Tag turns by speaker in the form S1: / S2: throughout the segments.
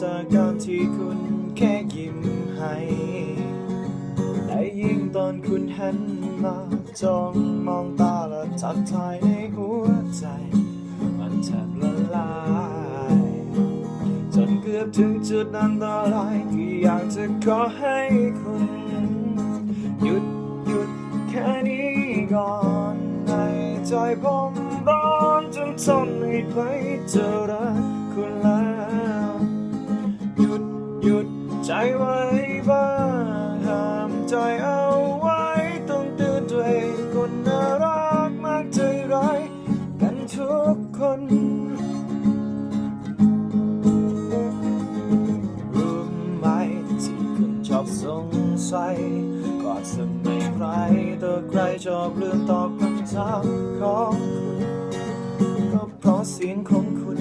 S1: จากการที่คุณแค่ยิ้มให้แต่ยิ่งตอนคุณหันมาจ้องมองตาและทักทายในหัวใจ มันแทบละลายจนเกือบถึงจุดอันตรายที่อยากจะขอให้คุณ หยุดหยุดแค่นี้ก่อนในใจผมร้อนจนทนไม่ไหวจะรักคุณแล้ว ใจไว้บ้างห้ามใจเอาไว้ต้องเตือนตัวเองคนน่ารักมากใจร้ายกันทุกคนรู้ไหมที่คุณชอบสงสัยก่อนสมัยใครตัวใครชอบเลือกตอบคำถามของคุณก็เพราะเสียงของคุณ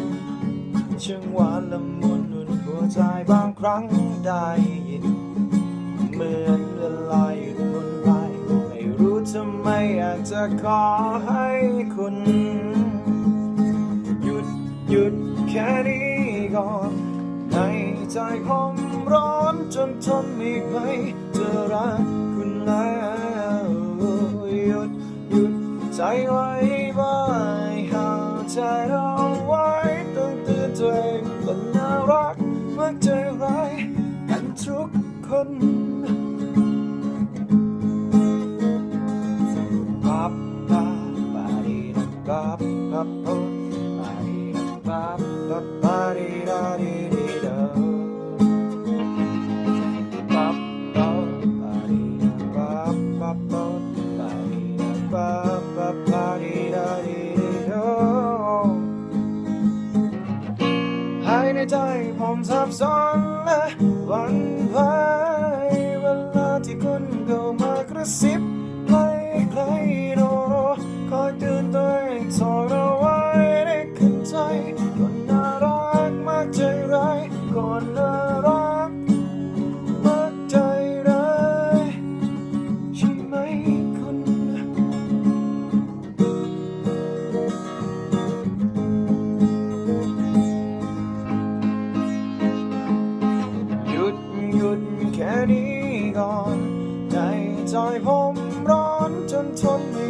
S1: ช่างหวานละมุน ใจบางครั้งได้ยิน เหมือนเวลาหยุดหมุนไปไม่รู้ทำไมอยากจะขอให้คุณ หยุดหยุดแค่นี้ก่อนในใจผมร้อนจนทนไม่ไหวจะรักคุณแล้วหยุดหยุดใจไว้ ทุกคน Bop, bop, ba-dee-da, bop, bop, oh. Ba-dee-da, bop, bop, ba-dee-da-dee-dee-da. ในใจผมสับสนและวันไหวเวลาที่คุณเข้ามากระซิบใกล้ๆโนคอยเตือนตัวเองสอนเอาไว้ได้ขึ้นใจคนน่ารักมากใจร้ายคนน่า ก่อนในใจผมร้อนจนทนไม่